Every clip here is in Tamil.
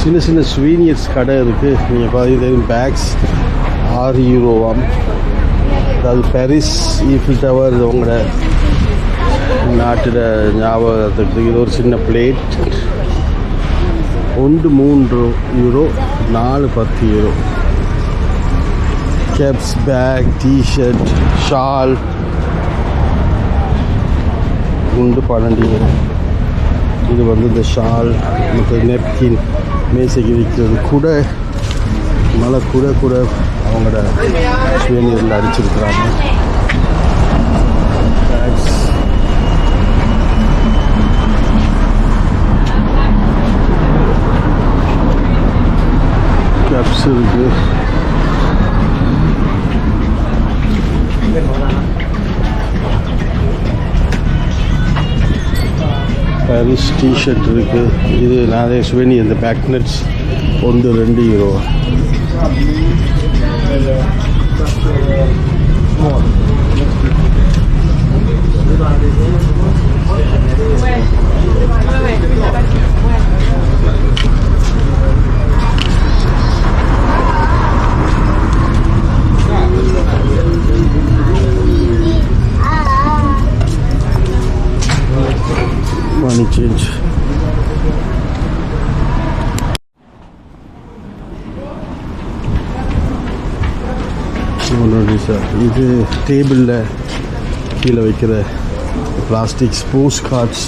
சின்ன சின்ன ஸ்வீனியர்ஸ் கடை இருக்குது நீங்கள் பார்த்தீங்கன்னா பேக்ஸ் ஆறு யூரோவாம். அதாவது பாரிஸ் ஈஃபில் டவர் உங்களோட நாட்டில் ஞாபகத்துக்கு இது ஒரு சின்ன பிளேட் ஒன்று மூன்று யூரோ நாலு பத்து euro. Caps bag t-shirt shawl உண்டு பன்னெண்டு யூரோ. இது வந்து இந்த ஷால் மற்ற நெப்கின் மேசைக்கு விற்கிறது கூட மழை கூட கூட அவங்களோட சுயநீரில் அடிச்சிருக்கிறாங்க Bags. கப்ஸ் இருக்குது பாரிஸ் டிஷர்ட் இருக்கு. இது நிறைய சுவனி இந்த பேக்னட்ஸ் ஒன்று ரெண்டு யூரோ மணி சேஞ்ச் சார் இது டேபிளில் கீழே வைக்கிற plastic sports cards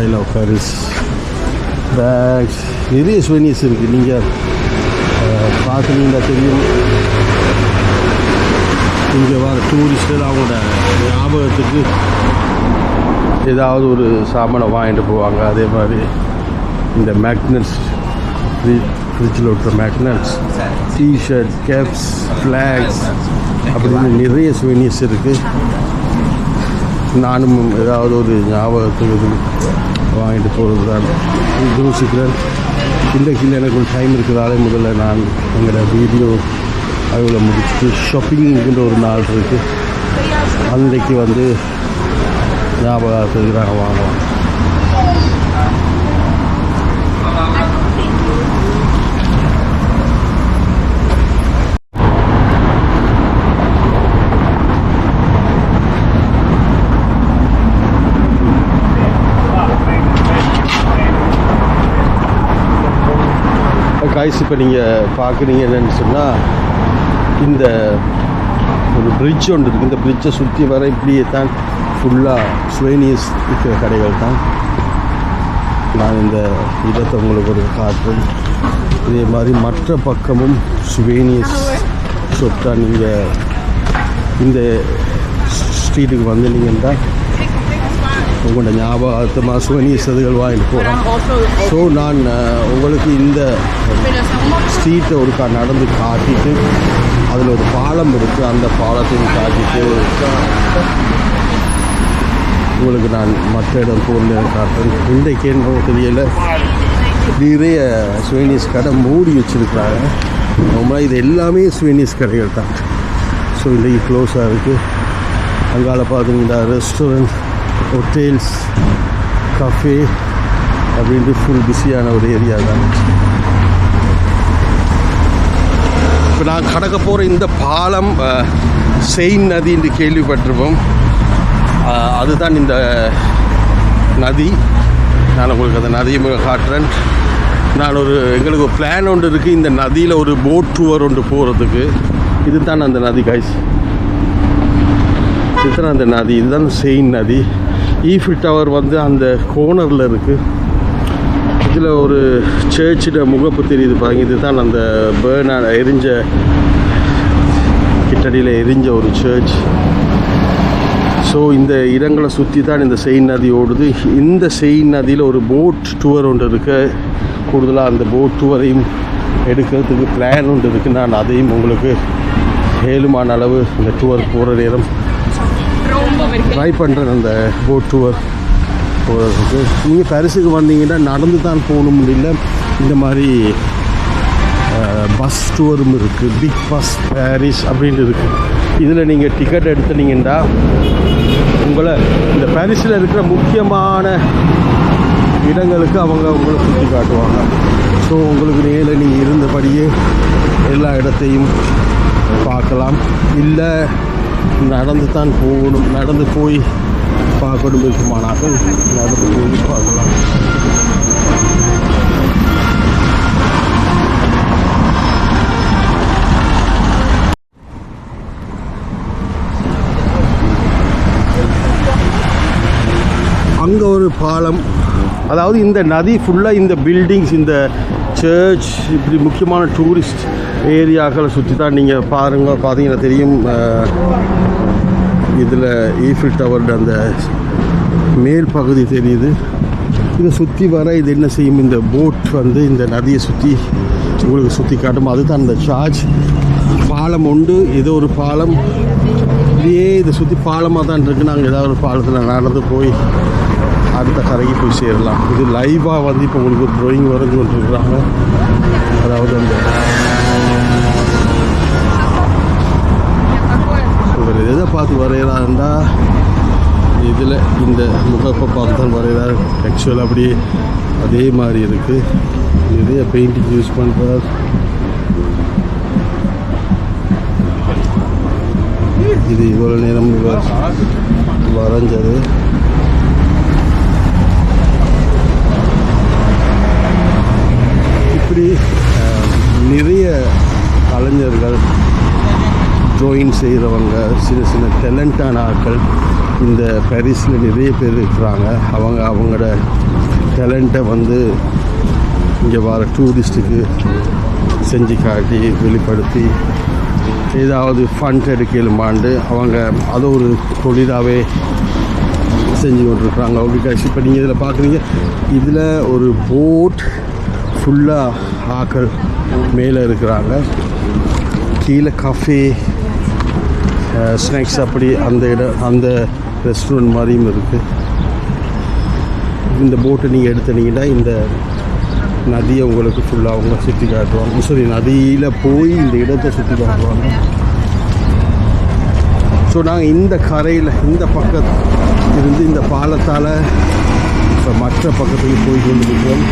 I love Paris bags நிறைய ஸ்வெனிஸ் இருக்குது நீங்கள் பார்க்குறீங்களா தெரியும். இங்கே வர டூரிஸ்டர் அவங்களோட ஞாபகத்துக்கு ஏதாவது ஒரு சாமானை வாங்கிட்டு போவாங்க. அதே மாதிரி இந்த மேக்னட்ஸ் ஃப்ரிட்ஜில் இருக்கிற மேக்னட்ஸ் டிஷர்ட் கேப்ஸ் ஃப்ளாக்ஸ் அப்படின்னு நிறைய சுவீனியர்ஸ் இருக்குது நானும் ஏதாவது ஒரு ஞாபகத்துக்கு இது வாங்கிட்டு போகிறது தான் யோசிக்கிறேன் இன்றைக்கு எனக்கு ஒரு டைம் இருக்கிறதாலே முதல்ல நான் எங்களோட வீடியோ அதில் முடிச்சுட்டு ஷாப்பிங்கிற ஒரு நாள் இருக்குது அன்றைக்கு வந்து ஞாபகத்துக்கு நாங்கள் வாங்கலாம். காய்ஸ் இப்போ நீங்கள் பார்க்குறீங்க என்னென்னு சொன்னால் இந்த ஒரு பிரிட்ஜ் ஒன்று இருக்குது இந்த பிரிட்ஜை சுற்றி வர இப்படியே தான் ஃபுல்லாக ஸ்வேனியஸ் இருக்கிற கடைகள் தான். நான் இந்த இடத்தை உங்களுக்கு ஒரு காட்டுறேன். இதே மாதிரி மற்ற பக்கமும் சுவேனியஸ் ஷாப் தான் நீங்கள் இந்த ஸ்ட்ரீட்டுக்கு வந்தீங்கன்னா உங்களோட ஞாபகத்தமாக சுவனீஸ் இதுகள் வாங்கிட்டு போகலாம் ஸோ நான் உங்களுக்கு இந்த ஸ்ட்ரீட்டை ஒருக்கா நடந்து காட்டிட்டு அதில் ஒரு பாலம் இருக்குது அந்த பாலத்தையும் காட்டிட்டு உங்களுக்கு நான் மற்ற இடம் பொருள் காட்டுறேன். இன்றைக்கு என்ன தெரியல நிறைய சுவீனியஸ் கடை மூடி வச்சுருக்குறாங்க. ரொம்ப இது எல்லாமே சுவீனியஸ் கடைகள் தான். ஸோ இன்றைக்கு க்ளோஸாக இருக்குது அங்கால பார்த்தீங்கன்னா ரெஸ்டாரண்ட் ஹோட்டல்ஸ் கஃபே அப்படின்ட்டு ஃபுல் பிஸியான ஒரு ஏரியா தான் இப்போ நான் கடக்க போகிற இந்த பாலம் செயின் நதி என்று கேள்விப்பட்டிருப்போம். அதுதான் இந்த நதி. நான் உங்களுக்கு அந்த நதியை மிக காட்டுறேன். நான் ஒரு எங்களுக்கு ஒரு பிளான் ஒன்று இருக்குது இந்த நதியில் ஒரு போட் டூவர் ஒன்று போகிறதுக்கு இதுதான் அந்த நதி காய்ஸ் இதுதான் அந்த நதி. இதுதான் செயின் நதி. ஈஃபில் டவர் வந்து அந்த கோனரில் இருக்குது இதில் ஒரு சர்ச்சில் முகப்பு தெரியுது பாருங்க. இதுதான் அந்த பேர்னா எரிஞ்ச கிட்டடியில் எரிஞ்ச ஒரு சர்ச் ஸோ இந்த இடங்களை சுற்றி தான் இந்த செயின் நதி ஓடுது. இந்த செயின் நதியில் ஒரு போட் டூர் ஒன்று இருக்கு. கூடுதலாக அந்த போட் டூரையும் எடுக்கிறதுக்கு பிளான் ஒன்று இருக்குது நான் அதையும் உங்களுக்கு ஏழுமான அளவு இந்த டூர் போகிற நேரம் ட்ரை பண்ணுறேன் அந்த போட் டூர் போகிறதுக்கு நீங்கள் பரிசுக்கு வந்தீங்கன்னா நடந்து தான் போகணும் முடியல இந்த மாதிரி பஸ் டூரும் இருக்குது பிக் பஸ் பாரிஸ் அப்படின்ட்டு இருக்குது இதில் நீங்கள் டிக்கெட் எடுத்துனீங்கன்னா உங்களை இந்த பாரிஸில் இருக்கிற முக்கியமான இடங்களுக்கு அவங்க உங்களை சுற்றி காட்டுவாங்க. ஸோ உங்களுக்கு நேரில் நீங்கள் இருந்தபடியே எல்லா இடத்தையும் பார்க்கலாம். இல்லை நடந்து தான் போகணும் நடந்து போய் பார்க்கணும் இருக்குமானாக்கள் நடந்து போய் பார்க்கலாம். அங்கே ஒரு பாலம். அதாவது இந்த நதி ஃபுல்லாக இந்த பில்டிங்ஸ் இந்த சர்ச் இப்படி முக்கியமான டூரிஸ்ட் ஏரியாக்களை சுற்றி தான் நீங்கள் பாருங்கள் பார்த்தீங்கன்னா தெரியும். இதில் ஈஃபில் டவர் அந்த மேல் பகுதி தெரியுது. இதை சுற்றி வர இது என்ன செய்யும்? இந்த போட் வந்து இந்த நதியை சுற்றி உங்களுக்கு சுற்றி காட்டும்? அதுதான் அந்த சார்ஜ் பாலம் உண்டு ஏதோ ஒரு பாலம். இப்படியே இதை சுற்றி பாலமாக தான் இருக்குது நாங்கள் ஏதாவது ஒரு பாலத்தில் நடந்து போய் அடுத்த கரைக்கு போய் சேரலாம். இது லைவாக வந்து இப்போ உங்களுக்கு ஒரு ட்ராயிங் வரைஞ்சு கொண்டிருக்கிறாங்க. அதாவது அந்த இவர் எதை பார்த்து வரைகிறாருண்டா? இதில் இந்த முகப்பை பார்த்து தான் வரைகிறார். ஆக்சுவலாக அப்படியே அதே மாதிரி இருக்குது நிறைய பெயிண்டிங் யூஸ் பண்ணுறார் இது இவ்வளோ நேரம் இவர் வரைஞ்சது இப்படி அஹ், நிறைய கலைஞர்கள் ட்ராயிங் செய்கிறவங்க சின்ன சின்ன டேலண்டான ஆட்கள் இந்த பாரிஸில் நிறைய பேர் இருக்கிறாங்க. அவங்க அவங்களோட டேலண்ட்டை வந்து இங்கே வர டூரிஸ்ட்டுக்கு செஞ்சு காட்டி வெளிப்படுத்தி ஏதாவது ஃபண்ட் எடுக்கலுமாண்டு அவங்க அதை ஒரு தொழிலாகவே செஞ்சு கொண்டிருக்கிறாங்க. பிகாஸ் இப்போ நீங்கள் இதில் பார்க்குறீங்க. இதில் ஒரு போட் ஃபுல்லாக ஆக்கள் மேலே இருக்கிறாங்க. கீழே கஃபே ஸ்நாக்ஸ் அப்படி அந்த இடம் அந்த ரெஸ்டாரண்ட் மாதிரியும் இருக்குது இந்த போட்டை நீங்கள் எடுத்துனீங்கன்னா இந்த நதியை உங்களுக்கு ஃபுல்லாக அவங்க சுற்றி காட்டுவாங்க. சரி நதியில் போய் இந்த இடத்தை சுற்றி காட்டுவாங்க. ஸோ நாங்கள் இந்த கரையில் இந்த பக்கத்து இருந்து இந்த பாலத்தால் இப்போ மற்ற பக்கத்துக்கு போய் கொண்டு இருக்கிறோம்